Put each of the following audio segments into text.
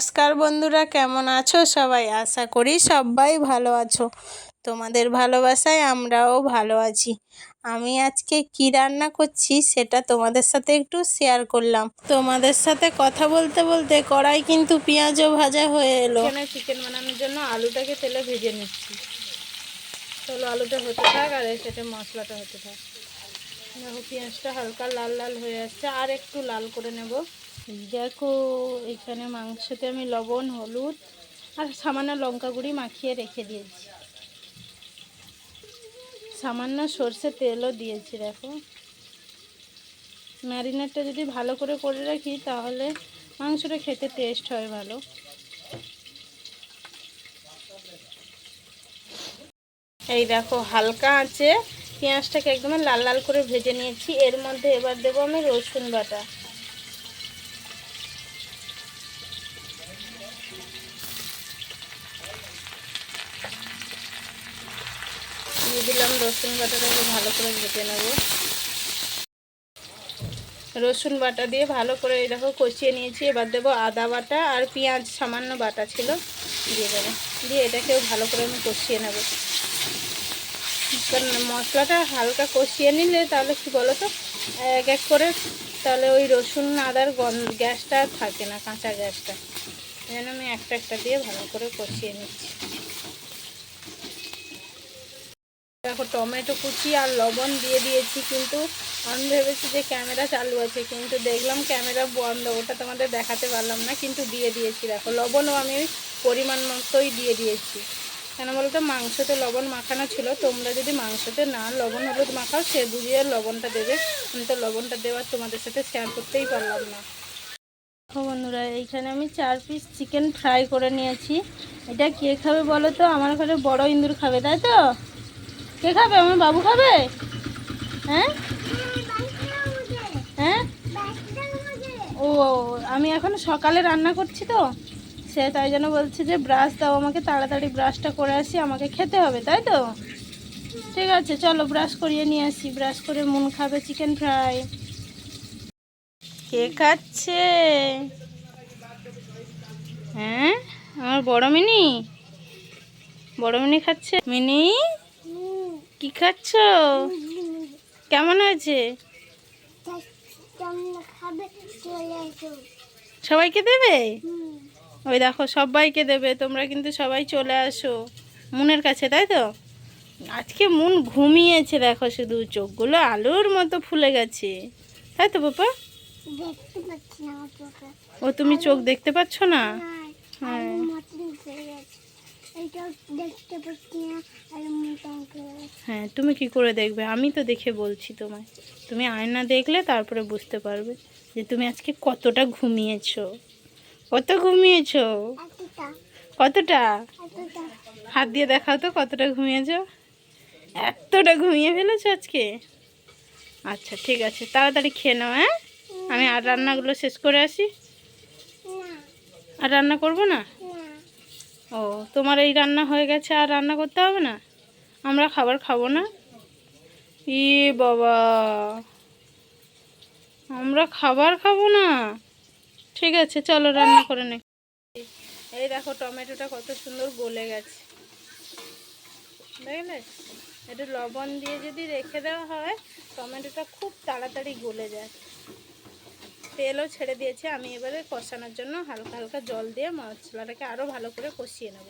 নমস্কার বন্ধুরা, কেমন আছো? সবাই আশা করি সবাই ভালো আছো। তোমাদের ভালোবাসায় আমরাও ভালো আছি। আমি আজকে কি রান্না করছি সেটা তোমাদের সাথে একটু শেয়ার করলাম। তোমাদের সাথে কথা বলতে বলতে কড়াই কিন্তু পেঁয়াজও ভাজা হয়ে এলো। এখানে চিকেন বানানোর জন্য আলুটাকে তেলে ভেজে নিচ্ছি। চলো আলুটা হতে থাক আর সেটা মশলাটা হতে থাক। দেখো, পেঁয়াজটা হালকা লাল লাল হয়ে আসছে। আর একটু লাল করে নেব। দেখো, এখানে মাংসতে আমি লবণ, হলুদ আর সামান্য লঙ্কা গুঁড়ি মাখিয়ে রেখে দিয়েছি। সামান্য সর্ষে তেলও দিয়েছি, দেখো। ম্যারিনেটটা যদি ভালো করে করে রাখি, তাহলে মাংসটা খেতে টেস্ট হয় ভালো। এই দেখো, হালকা আছে। পেঁয়াজটাকে একদম লাল লাল করে ভেজে নিয়েছি। এর মধ্যে এবার দেবো আমি রসুন বাটা। দিয়ে দিলাম রসুন বাটাটাকে ভালো করে ভেজে নেব। রসুন বাটা দিয়ে ভালো করে দেখো কষিয়ে নিয়েছি। এবার দেবো আদা বাটা আর পেঁয়াজ, সামান্য বাটা ছিল, দিয়ে দেবো। দিয়ে এটাকেও ভালো করে আমি কষিয়ে নেব। কারণ মশলাটা হালকা কষিয়ে নিলে তাহলে কি বলো তো এক এক করে তাহলে ওই রসুন আদার গ্যাসটা থাকে না, কাঁচা গ্যাসটা। জন্য আমি একটা একটা দিয়ে ভালো করে কষিয়ে নিচ্ছি। দেখো টমেটো কুচি আর লবণ দিয়ে দিয়েছি, কিন্তু আমি ভেবেছি যে ক্যামেরা চালু আছে কিন্তু দেখলাম ক্যামেরা বন্ধ, ওটা তোমাদের দেখাতে পারলাম না, কিন্তু দিয়ে দিয়েছি, দেখো লবণও আমি পরিমাণ মতোই দিয়ে দিয়েছি। কেন বলতো, মাংসতে লবণ মাখানো ছিল, তোমরা যদি মাংসতে না লবণ হলুদ মাখাও, সে বুঝিয়ে লবণটা দেবে, আমি তো লবণটা দেওয়ার তোমাদের সাথে শেয়ার করতেই পারলাম না। দেখো বন্ধুরা, এইখানে আমি চার পিস চিকেন ফ্রাই করে নিয়েছি, এটা কে খাবে বলো তো? আমার ঘরে বড় ইন্দুর খাবে, তাই তো? কে খাবে? আমার বাবু খাবে? হ্যাঁ? হ্যাঁ? ও, আমি এখন সকালে রান্না করছি তো। সে তাই জন্য বলছে যে, ব্রাশ দাও আমাকে, তাড়াতাড়ি ব্রাশটা করে আসি, আমাকে খেতে হবে, তাই তো? ঠিক আছে, চলো ব্রাশ করিয়ে নিয়ে আসি। ব্রাশ করে মুন খাবে চিকেন ফ্রাই। কে খাচ্ছে? হ্যাঁ? আমার বড় মিনি? বড় মিনি খাচ্ছে? মিনি? কি খাচ্ছ? কেমন হয়েছে? সবাইকে দেবে? ওই দেখো, সবাইকে দেবে। তোমরা কিন্তু সবাই চলে আসো। মুনের কাছে, তাই তো? আজকে মুন ঘুমিয়েছে, দেখো শুধু। চোখগুলো আলুর মতো ফুলে গেছে। তাই তো বাবা ও, তুমি চোখ দেখতে পাচ্ছ না? হ্যাঁ হ্যাঁ। তুমি কি করে দেখবে? আমি তো দেখে বলছি তোমায়। তুমি আয়না দেখলে তারপরে বুঝতে পারবে যে তুমি আজকে কতটা ঘুমিয়েছো। কত ঘুমিয়েছো? কতটা? হাত দিয়ে দেখাও তো কতটা ঘুমিয়েছো। এতটা ঘুমিয়ে ফেলেছো আজকে? আচ্ছা ঠিক আছে তাড়াতাড়ি খেয়ে নাও হ্যাঁ? আমি আর রান্নাগুলো শেষ করে আসি। আর রান্না করব না? ও, তোমার এই রান্না হয়ে গেছে, আর রান্না করতে হবে না? আমরা খাবার খাব না? ই বাবা, আমরা খাবার খাব না? ঠিক আছে, চলো রান্না করে নে এই দেখো, টমেটোটা কত সুন্দর গলে গেছে। দেখলে? একটু লবণ দিয়ে যদি রেখে দেওয়া হয়, টমেটোটা খুব তাড়াতাড়ি গলে যায়। তেলও ছেড়ে দিয়েছে। আমি এবারে কষানোর জন্য হালকা হালকা জল দিয়ে মশলাটাকে আরও ভালো করে কষিয়ে নেব।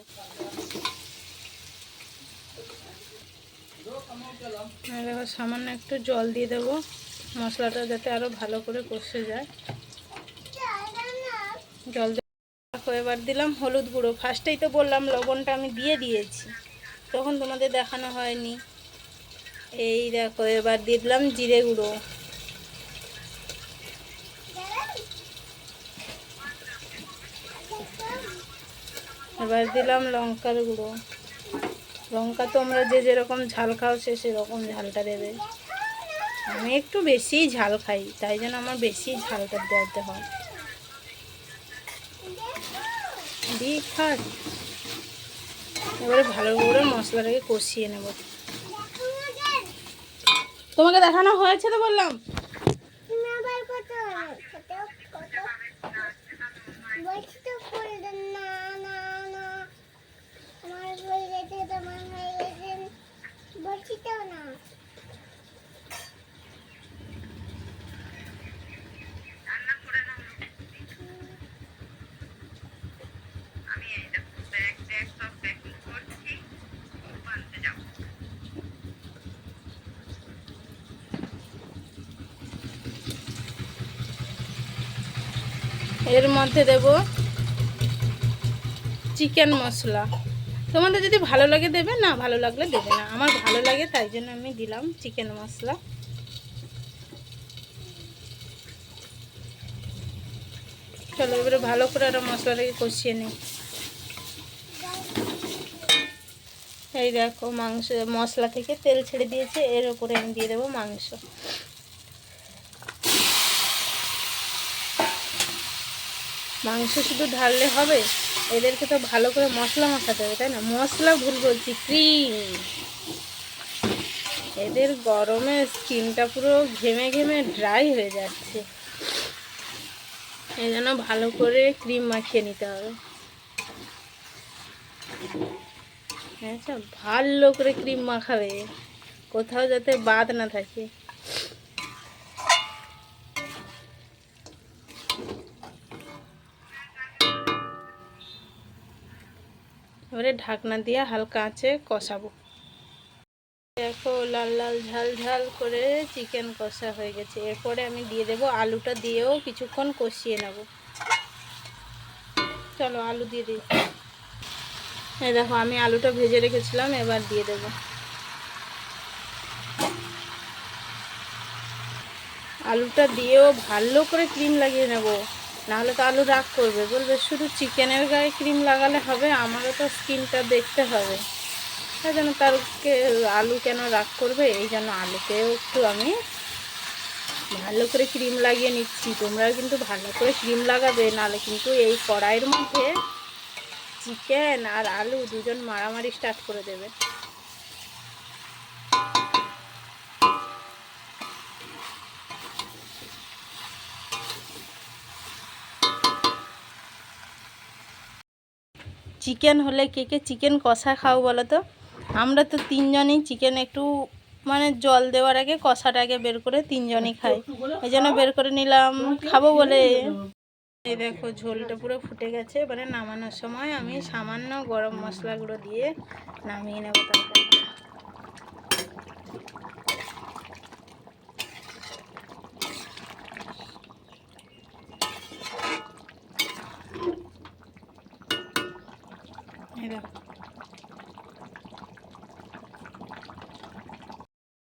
দেখো সামান্য একটু জল দিয়ে দেবো। মশলাটা যাতে আরও ভালো করে কষে যায়। জল দেখো এবার দিলাম হলুদ গুঁড়ো। ফার্স্টেই তো বললাম লবণটা আমি দিয়ে দিয়েছি। তখন তোমাদের দেখানো হয়নি। এই দেখো, এবার দিয়ে দিলাম জিরে গুঁড়ো। এবার দিলাম লঙ্কার গুঁড়ো। লঙ্কা তোমরা যে যেরকম ঝাল খাও সে সেরকম ঝালটা দেবে। আমি একটু বেশি ঝাল খাই, তাই জন্য আমার বেশি ঝালটা দিতে হয়। দিয়ে খাস এবারে ভালো করে মশলাটাকে কষিয়ে নেব। তোমাকে দেখানো হয়েছে তো বললাম? এর মধ্যে দেব চিকেন মশলা। তোমাদের যদি ভালো লাগে দেবে, না ভালো লাগলে দেবে না। আমার ভালো লাগে, তাই জন্য আমি দিলাম চিকেন মশলা। চলো, এবারে ভালো করে আরও মশলাটাকে কষিয়ে নিই। এই দেখো, মাংস, মশলা থেকে তেল ছেড়ে দিয়েছে, এর উপরে আমি দিয়ে দেবো মাংস। মাংস শুধু ঢাললে হবে? এদেরকে তো ভালো করে মশলা মাখাতে হবে, তাই না? মশলা ভুল বলছি ক্রিম এদের গরমে স্কিনটা পুরো ঘেমে ঘেমে ড্রাই হয়ে যাচ্ছে। এই জন্য ভালো করে ক্রিম মাখিয়ে নিতে হবে। আচ্ছা ভালো করে ক্রিম মাখাবে, কোথাও যাতে বাদ না থাকে। এবারে ঢাকনা দিয়ে হালকা আঁচে কষাবো। দেখো লাল লাল ঝাল ঝাল করে চিকেন কষা হয়ে গেছে। এরপরে আমি দিয়ে দেবো আলুটা দিয়েও কিছুক্ষণ কষিয়ে নেব। চলো আলু দিয়ে দিই। এই দেখো আমি আলুটা ভেজে রেখেছিলাম, এবার দিয়ে দেবো। আলুটা দিয়েও ভালো করে ক্রিম লাগিয়ে নেব। নাহলে তো আলু রাগ করবে। বলবে, শুধু চিকেনের গায়ে ক্রিম লাগালে হবে, আমারও তো স্কিনটা দেখতে হবে। তাই জন্য তারকে আলু কেন রাগ করবে? এই জন্য আলুকেও একটু আমি ভালো করে ক্রিম লাগিয়ে নিচ্ছি। তোমরাও কিন্তু ভালো করে ক্রিম লাগাবে, নাহলে কিন্তু এই কড়াইয়ের মধ্যে চিকেন আর আলু দুজন মারামারি স্টার্ট করে দেবে। চিকেন হলে কে কে চিকেন কষা খাও বলো তো আমরা তো তিনজনই চিকেন একটু মানে জল দেওয়ার আগে কষাটাকে বের করে তিনজনই খাই। এই জন্য বের করে নিলাম, খাব বলে। এই দেখো, ঝোলটা পুরো ফুটে গেছে। এবারে নামানোর সময় আমি সামান্য গরম মশলাগুলো দিয়ে নামিয়ে নেব এই দেখো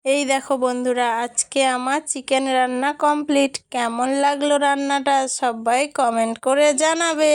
এই দেখো বন্ধুরা, আজকে আমার চিকেন রান্না কমপ্লিট কেমন লাগল রান্নাটা সবাই কমেন্ট করে জানাবে।